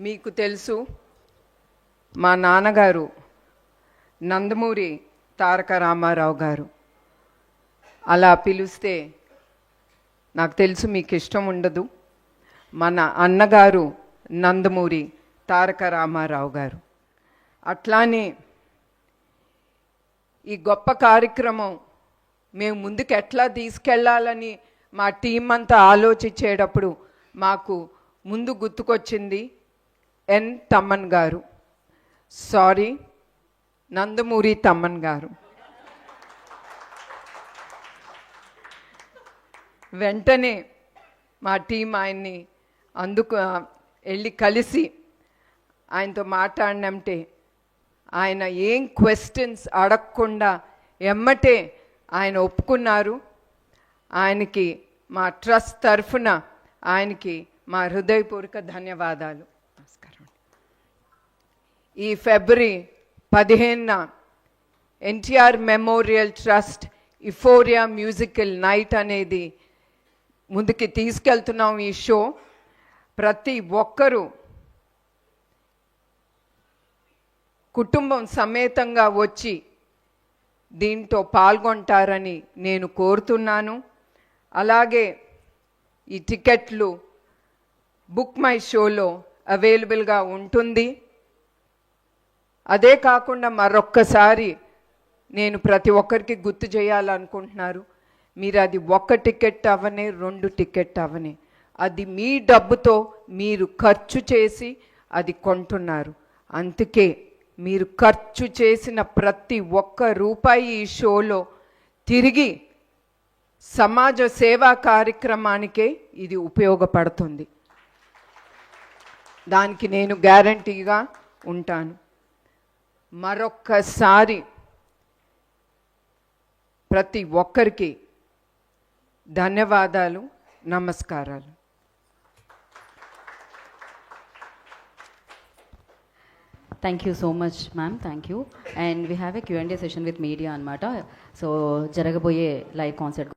మీకు తెలుసు మా నాన్నగారు నందమూరి తారక రామారావు గారు. అలా పిలిస్తే నాకు తెలుసు మీకు ఇష్టం ఉండదు. మన అన్నగారు నందమూరి తారక రామారావు గారు. అట్లానే ఈ గొప్ప కార్యక్రమం మేము ముందుకు ఎట్లా తీసుకెళ్ళాలని మా టీం అంతా ఆలోచించేటప్పుడు మాకు ముందు గుర్తుకొచ్చింది. ఎన్ తమ్మన్ గారు. సారీ నందమూరి తమ్మన్ గారు. వెంటనే మా టీం ఆయన్ని అందుకు వెళ్ళి కలిసి ఆయనతో మాట్లాడినంటే ఆయన ఏం క్వశ్చన్స్ అడగకుండా ఎమ్మటే ఆయన ఒప్పుకున్నారు. ఆయనకి మా ట్రస్ట్ తరఫున ఆయనకి మా హృదయపూర్వక ధన్యవాదాలు. ఈ ఫిబ్రవరి పదిహేనున NTR memorial trust euphoria musical night అనేది ముందుకి తీసుకెళ్తున్నాం ఈ షో. ప్రతి ఒక్కరూ కుటుంబం సమేతంగా వచ్చి దీంతో పాల్గొంటారని నేను కోరుతున్నాను. అలాగే ఈ టికెట్లు బుక్ మై షోలో అవైలబుల్గా ఉంటుంది. అదే కాకుండా మరొక్కసారి నేను ప్రతి ఒక్కరికి గుర్తు చేయాలనుకుంటున్నారు. మీరు అది ఒక్క టికెట్ అవనే రెండు టికెట్ అవనే. అది మీ డబ్బుతో మీరు ఖర్చు చేసి అది కొంటున్నారు. అందుకే మీరు ఖర్చు చేసిన ప్రతి ఒక్క రూపాయి ఈ షోలో తిరిగి సమాజ సేవా కార్యక్రమానికే ఇది ఉపయోగపడుతుంది. దానికి నేను గ్యారంటీగా ఉంటాను. మరొక్కసారి ప్రతి ఒక్కరికి ధన్యవాదాలు నమస్కారాలు. Thank you so much ma'am thank you and we have a Q session with media అనమాట సో జరగబోయే లైవ్ కాన్సర్ట్